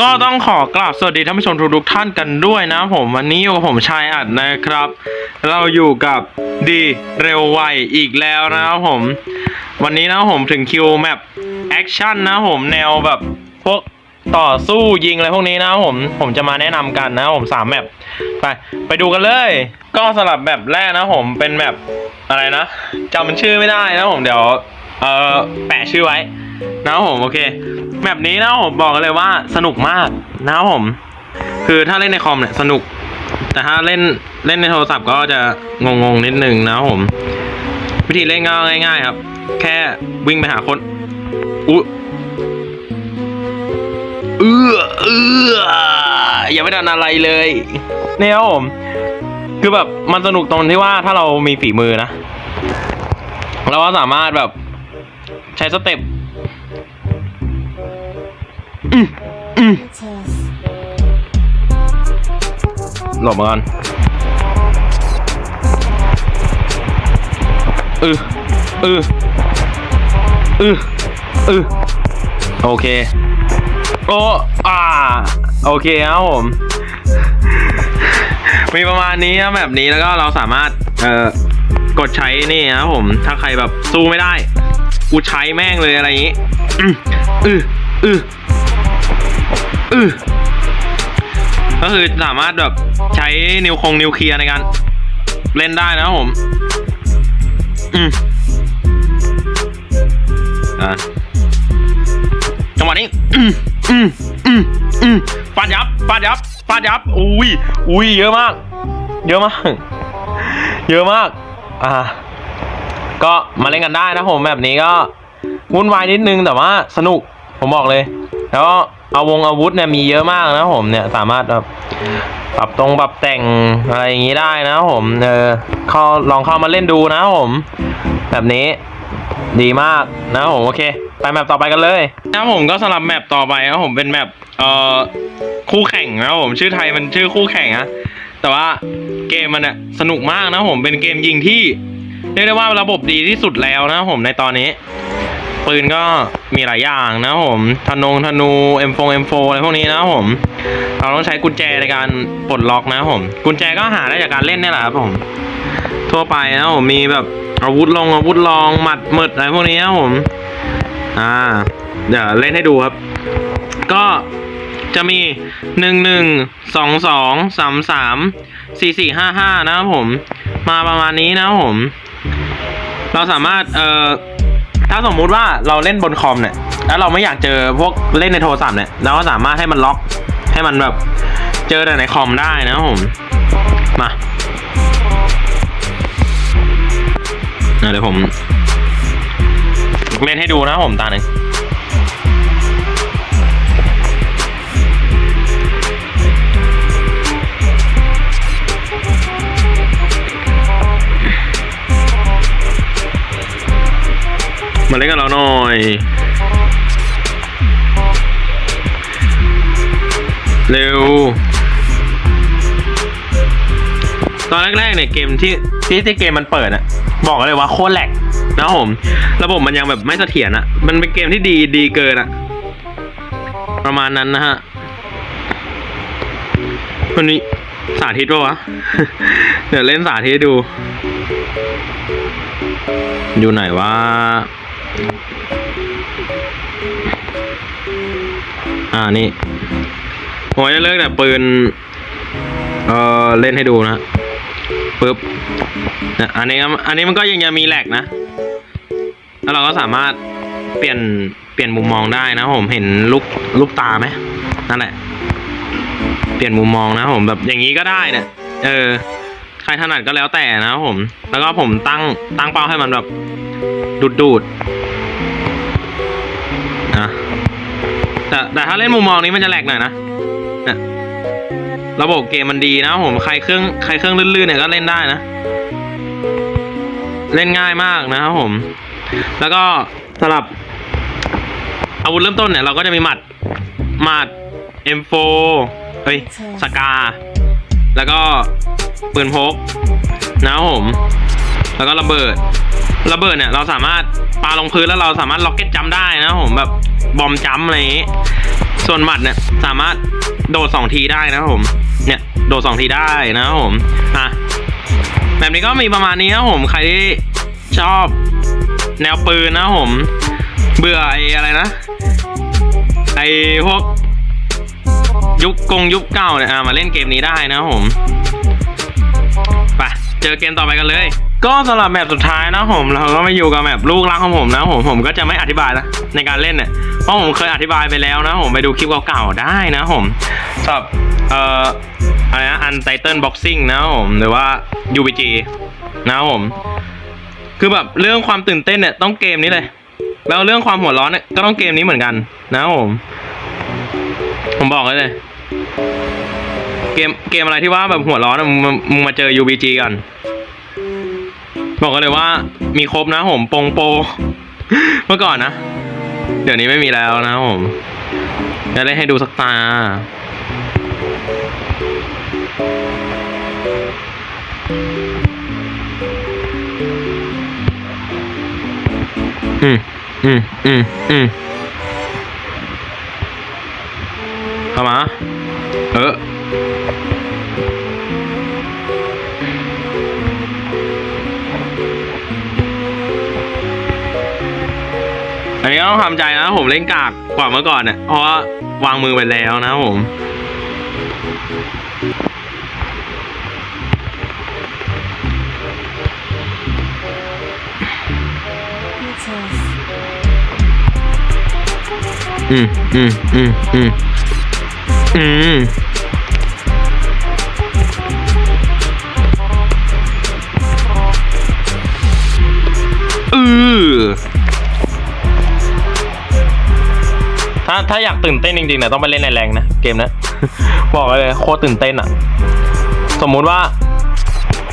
ก็ต้องขอกราบสวัสดีท่านผู้ชมทุกท่านกันด้วยนะผมวันนี้อยู่กับผมชายอัดนะครับ เราอยู่กับดีเร็วไวอีกแล้วนะครับผม วันนี้นะผมถึงคิวแมปแอคชั่นนะผมแนวแบบพวกต่อสู้ยิงอะไรพวกนี้นะผมผมจะมาแนะนำกันนะผมสามแมปไปไปดูกันเลย ก็สำหรับแมปแรกนะผมเป็นแมปอะไรนะจำชื่อไม่ได้นะผมเดี๋ยวเออแปะชื่อไว้ นะครับผมโอเคแบบนี้นะครับผมบอกเลยว่าสนุกมากนะครับผม คือถ้าเล่นในคอมเนี่ยสนุก แต่ถ้าเล่นเล่นในโทรศัพท์ก็จะงงงๆนิดนึงนะครับผม วิธีเล่นก็ง่าย ๆ ครับ แค่วิ่งไปหาคนอุ๊เอื้อเอื้ออย่าไม่ทันอะไรเลยเนี่ยครับผมคือแบบมันสนุกตรงที่ว่าถ้าเรามีฝีมือนะ เราก็สามารถแบบใช้สเต็ป อืมอืมหลบมาก่อนอืออืออืออือโอเค โอ้อ่า โอเคครับผม มีประมาณนี้นะแบบนี้แล้วก็เราสามารถ เอ่อ กดใช้นี่นะครับผม ถ้าใครแบบสู้ไม่ได้ กูใช้แม่งเลยอะไรอย่างงี้อืออืออืออือก็คือสามารถแบบใช้นิวคงนิวเคลียร์ในการเล่นได้นะครับผม อืมอะจังหวะนี้ อืมอืมอืมอืมฟาดยับฟาดยับฟาดยับ อุ้ย อุ้ย เยอะมาก เยอะมาก เยอะมาก อ่า ก็มาเล่นกันได้นะผมแบบนี้ก็วุ่นวายนิดนึงแต่ว่าสนุกผมบอกเลย แล้วก็เอาวงอาวุธเนี่ยมีเยอะมากนะผมเนี่ยสามารถแบบปรับตรงปรับแต่งอะไรอย่างนี้ได้นะผมเออเข้าลองเข้ามาเล่นดูนะผมแบบนี้ดีมากนะผมโอเค ไปแมปต่อไปกันเลยนะผมก็สำหรับแมปต่อไปนะผมเป็นแมปเอ่อคู่แข่งนะผมชื่อไทยมันชื่อคู่แข่งนะแต่ว่าเกมมันอะสนุกมากนะผมเป็นเกมยิงที่ เรียกได้ว่าระบบดีที่สุดแล้วนะผมในตอนนี้ ปืนก็มีหลายอย่างนะผมธนงธนู M4 M4 อะไรพวกนี้นะผม เราต้องใช้กุญแจในการปลดล็อกนะผม กุญแจก็หาได้จากการเล่นนี่แหละครับผม ทั่วไปนะผมมีแบบอาวุธลงอาวุธลองหมัดหมึดอะไรพวกนี้นะผม อ่า เดี๋ยวเล่นให้ดูครับ ก็จะมีหนึ่งหนึ่งสองสองสามสามสี่สี่ห้าห้านะครับผม มาประมาณนี้นะครับผม เราสามารถเอ่อถ้าสมมุติว่าเราเล่นบนคอมเนี่ย แล้วเราไม่อยากเจอพวกเล่นในโทรศัพท์เนี่ย เราก็สามารถให้มันล็อก ให้มันแบบเจอแต่ในคอมได้นะครับผม มาเดี๋ยวผม เล่นให้ดูนะผมตาหนึ่ง มาเล่นกับเราหน่อยเร็ว ตอนแรกๆเนี่ยเกมที่ที่ที่เกมมันเปิดอะบอกเลยว่าโคตรแหลกนะครับผม ระบบมันยังแบบไม่เสถียรอะมันเป็นเกมที่ดีดีเกินอะประมาณนั้นนะฮะวันนี้สาธิตปะวะ เดี๋ยวเล่นสาธิตดู อยู่ไหนว่า อ่านี่ผมจะเลิกแต่ปืน เออเล่นให้ดูนะปึ๊บเนี่ยอันนี้อันนี้มันก็ยังจะมีแหลกนะ แล้วเราก็สามารถเปลี่ยนเปลี่ยนมุมมองได้นะผมเห็นลูกลูกตาไหมนั่นแหละ เปลี่ยนมุมมองนะผมแบบอย่างนี้ก็ได้เนี่ยเออใครถนัดก็แล้วแต่นะผม แล้วก็ผมตั้งตั้งเป้าให้มันแบบดูดดูด แต่แต่ถ้าเล่นมุมมองนี้มันจะแหลกหน่อยนะเนี่ยระบบเกมมันดีนะผมใครเครื่องใครเครื่องลื่นๆเนี่ยก็เล่นได้นะ เล่นง่ายมากนะครับผม แล้วก็สำหรับ อาวุธเริ่มต้นเนี่ยเราก็จะมีหมัดหมัด M4 เฮ้ยสกา แล้วก็ปืนพกนะครับผม แล้วก็ระเบิด ระเบิดเนี่ยเราสามารถปาลงพื้นแล้วเราสามารถล็อกเก็ตจัมได้นะครับผมแบบ บอมจัมอะไรอย่างงี้ ส่วนหมัดเนี่ยสามารถโดดสองทีได้นะครับผม เนี่ยโดดสองทีได้นะครับผม อะ แบบนี้ก็มีประมาณนี้นะครับผม ใครที่ชอบแนวปืนนะผม เบื่อไอ้อะไรนะ ไอ้พวกยุคกงยุคเก่าเนี่ยอะมาเล่นเกมนี้ได้นะผม เจอเกมต่อไปกันเลย ก็สำหรับแมปสุดท้ายนะผมเราก็มาอยู่กับแมปลูกรักของผมนะผมผมก็จะไม่อธิบายนะในการเล่นเนี่ยเพราะผมเคยอธิบายไปแล้วนะผมไปดูคลิปเก่าๆได้นะผมสำหรับเอ่ออะไรนะ Untitled Boxing นะผมหรือว่า UBG นะผมคือแบบเรื่องความตื่นเต้นเนี่ยต้องเกมนี้เลย แล้วเรื่องความหัวร้อนเนี่ยก็ต้องเกมนี้เหมือนกัน นะผม ผมบอกเลย เกมเกมอะไรที่ว่าแบบหัวร้อนอะมึงมามึงมาเจอ UBG กัน บอกกันเลยว่ามีครบนะผมปงโป เมื่อก่อนนะ เดี๋ยวนี้ไม่มีแล้วนะผมจะเล่นให้ดูสักตา อืมอืมอืมอืมเข้ามา เออ ต้องทำใจนะผมเล่นกากกว่าเมื่อก่อนเนี่ยเพราะว่าวางมือไปแล้วนะผม อืมอืมอืมอืมอืมอือ ถ้าถ้าอยากตื่นเต้นจริงๆเนี่ยต้องไปเล่นในแรงนะเกมนะ บอกเลยโคตรตื่นเต้นอะ สมมุติว่า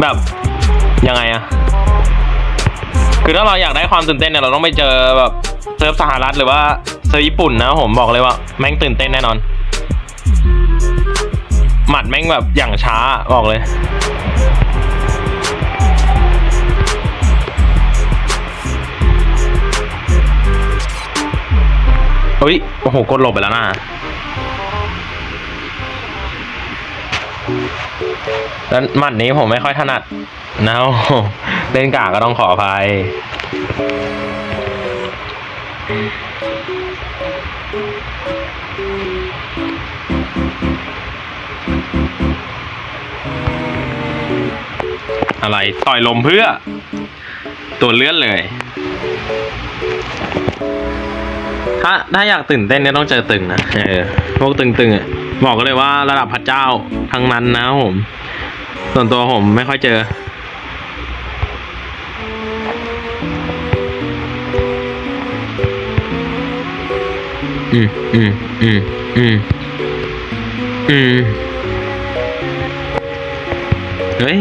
แบบยังไงอะคือถ้าเราอยากได้ความตื่นเต้นเนี่ยเราต้องไปเจอแบบเซิร์ฟสหรัฐหรือว่าเซิร์ฟญี่ปุ่นนะผมบอกเลยว่าแม่งตื่นเต้นแน่นอน หมัดแม่งแบบอย่างช้าบอกเลย เฮ้ย โอ้โห กดหลบไปแล้วนะแล้วหมัดนี้ผมไม่ค่อยถนัดนะเล่นกากก็ต้องขออภัยอะไรต่อยลมเพื่อ ตัวเลื่อนเลย ถ้าถ้าอยากตื่นเต้นเนี่ยต้องเจอตึงนะเออพวกตึงๆอะบอกกันเลยว่าระดับพระเจ้าทั้งนั้นนะผม ส่วนตัวผมไม่ค่อยเจอ อืมอืมอืมอืมอืมเฮ้ย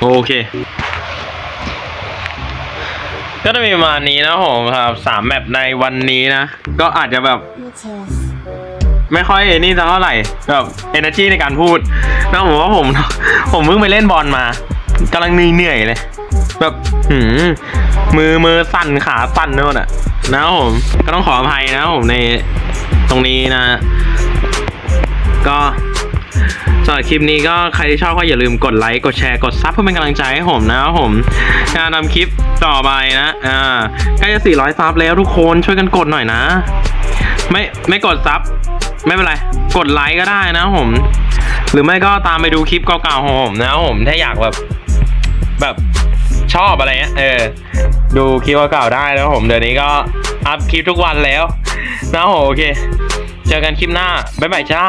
โอเค ก็จะมีประมาณนี้นะผมครับสามแมปในวันนี้นะ ก็อาจจะแบบไม่ค่อยนี่สักเท่าไหร่แบบ energy ในการพูดนะผมว่าผม ผมเพิ่งไปเล่นบอลมากำลังเหนื่อยเลย แบบหืมมือมือสั่นขาสั่นไปหมดอะนะผมก็ต้องขออภัยนะผมในตรงนี้นะ ก็ำหรับคลิปนี้ก็ใครที่ชอบก็อย่าลืมกดไลค์กดแชร์กดซับเพื่อเป็นกำลังใจให้ผมนะครับผมการทำคลิปต่อไปนะอ่าใกล้จะ 400 ซับแล้วทุกคนช่วยกันกดหน่อยนะ ไม่ไม่กดซับไม่เป็นไร กดไลค์ก็ได้นะครับผม หรือไม่ก็ตามไปดูคลิปเก่าๆของผมนะครับผมถ้าอยากแบบแบบชอบอะไรเงี้ยเออ ดูคลิปเก่าๆได้นะครับผมเดี๋ยวนี้ก็อัพคลิปทุกวันแล้ว นะโอเค เจอกันคลิปหน้า บ๊ายบายจ้า